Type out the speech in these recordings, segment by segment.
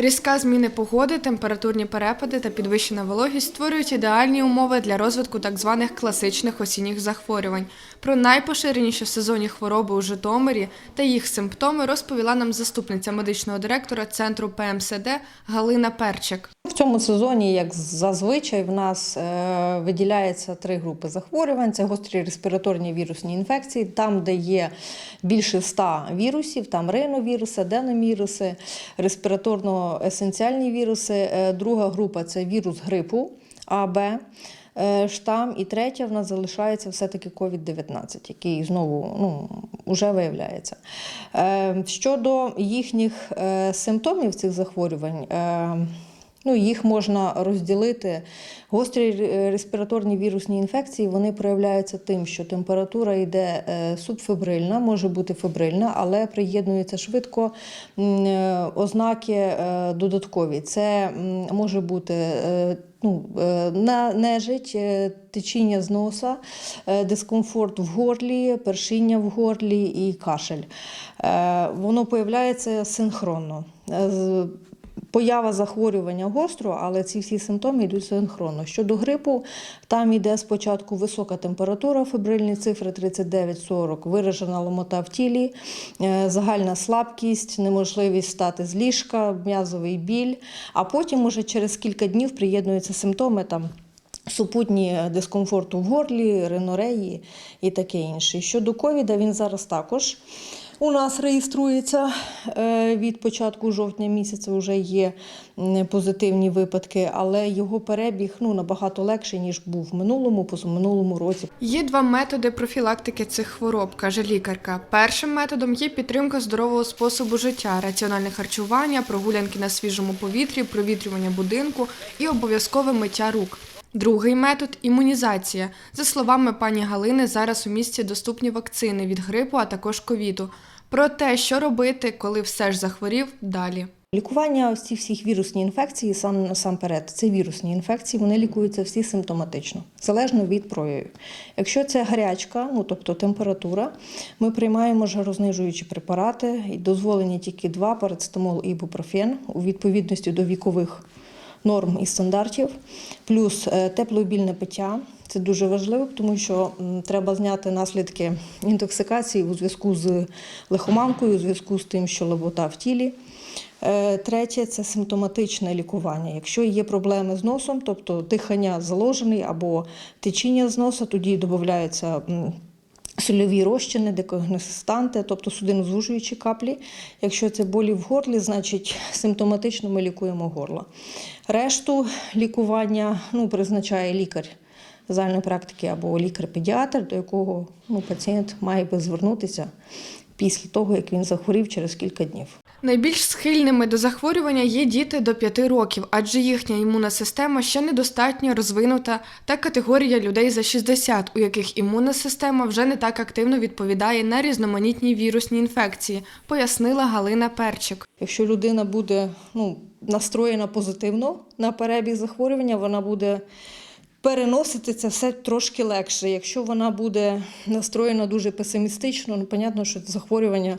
Різка зміни погоди, температурні перепади та підвищена вологість створюють ідеальні умови для розвитку так званих класичних осінніх захворювань. Про найпоширеніші сезонні хвороби у Житомирі та їх симптоми розповіла нам заступниця медичного директора центру ПМСД Галина Перчик. Цьому сезоні, як зазвичай, в нас е, виділяється три групи захворювань: це гострі респіраторні вірусні інфекції, там, де є більше ста вірусів, там риновіруси, аденоміруси, респіраторно-есенціальні віруси. Е, Друга група це вірус грипу А, Б. е, Штам і третя в нас залишається все-таки COVID-19, який знову ну, вже виявляється. Щодо їхніх симптомів цих захворювань, Ну, їх можна розділити. Гострі респіраторні вірусні інфекції вони проявляються тим, що температура йде е, субфебрильна, може бути фебрильна, але приєднуються швидко е, ознаки е, додаткові. Це може бути ну, нежить, течіння з носа, дискомфорт в горлі, першіння в горлі і кашель. Воно появляється синхронно. Поява захворювання гостро, але ці всі симптоми йдуть синхронно. Щодо грипу, там йде спочатку висока температура, фебрильні цифри 39-40, виражена ломота в тілі, е, загальна слабкість, неможливість встати з ліжка, м'язовий біль. А потім, уже через кілька днів, приєднуються симптоми там. Супутні дискомфорту в горлі, ринореї і таке інше. Щодо ковіда, він зараз також у нас реєструється е, від початку жовтня місяця. Вже є позитивні випадки, але його перебіг ну набагато легший ніж був в минулому, позаминулому році. Є два методи профілактики цих хвороб, каже лікарка. Першим методом є підтримка здорового способу життя, раціональне харчування, прогулянки на свіжому повітрі, провітрювання будинку і обов'язкове миття рук. Другий метод імунізація. За словами пані Галини, зараз у місті доступні вакцини від грипу, а також ковіду. Про те, що робити, коли все ж захворів, далі. Лікування ось ці всіх вірусні інфекції, сам насамперед, це вірусні інфекції, вони лікуються всі симптоматично, залежно від проявів. Якщо це гарячка, ну тобто температура, ми приймаємо жарознижуючі препарати, і дозволені тільки два парацетамол і ібупрофен у відповідності до вікових норм і стандартів, плюс е, теплообільне пиття. Це дуже важливо, тому що треба зняти наслідки інтоксикації у зв'язку з лихоманкою, у зв'язку з тим, що лобота в тілі. Е, Третє це симптоматичне лікування. Якщо є проблеми з носом, тобто дихання заложений або течіння з носа, тоді додаються м, сольові розчини, декогнесистанти, тобто судинозвужуючі каплі. Якщо це болі в горлі, значить симптоматично ми лікуємо горло. Решту лікування ну, призначає лікар загальної практики або лікар-педіатр, до якого ну, пацієнт має би звернутися після того, як він захворів через кілька днів. Найбільш схильними до захворювання є діти до 5 років, адже їхня імунна система ще недостатньо розвинута, та категорія людей за 60, у яких імунна система вже не так активно відповідає на різноманітні вірусні інфекції, пояснила Галина Перчик. Якщо людина буде ну, настроєна позитивно на перебіг захворювання, вона буде переносити це все трошки легше. Якщо вона буде настроєна дуже песимістично, ну, понятно, що захворювання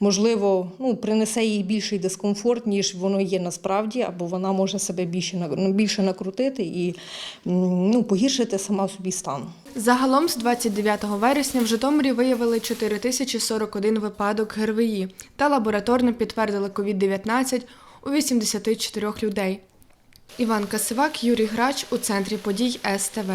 можливо ну, принесе їй більший дискомфорт, ніж воно є насправді, або вона може себе більше, ну, більше накрутити і ну, погіршити сама собі стан. Загалом з 29 вересня в Житомирі виявили 4041 випадок ГРВІ та лабораторно підтвердили COVID-19 у 84 людей. Іван Касивак, Юрій Грач у центрі подій СТВ.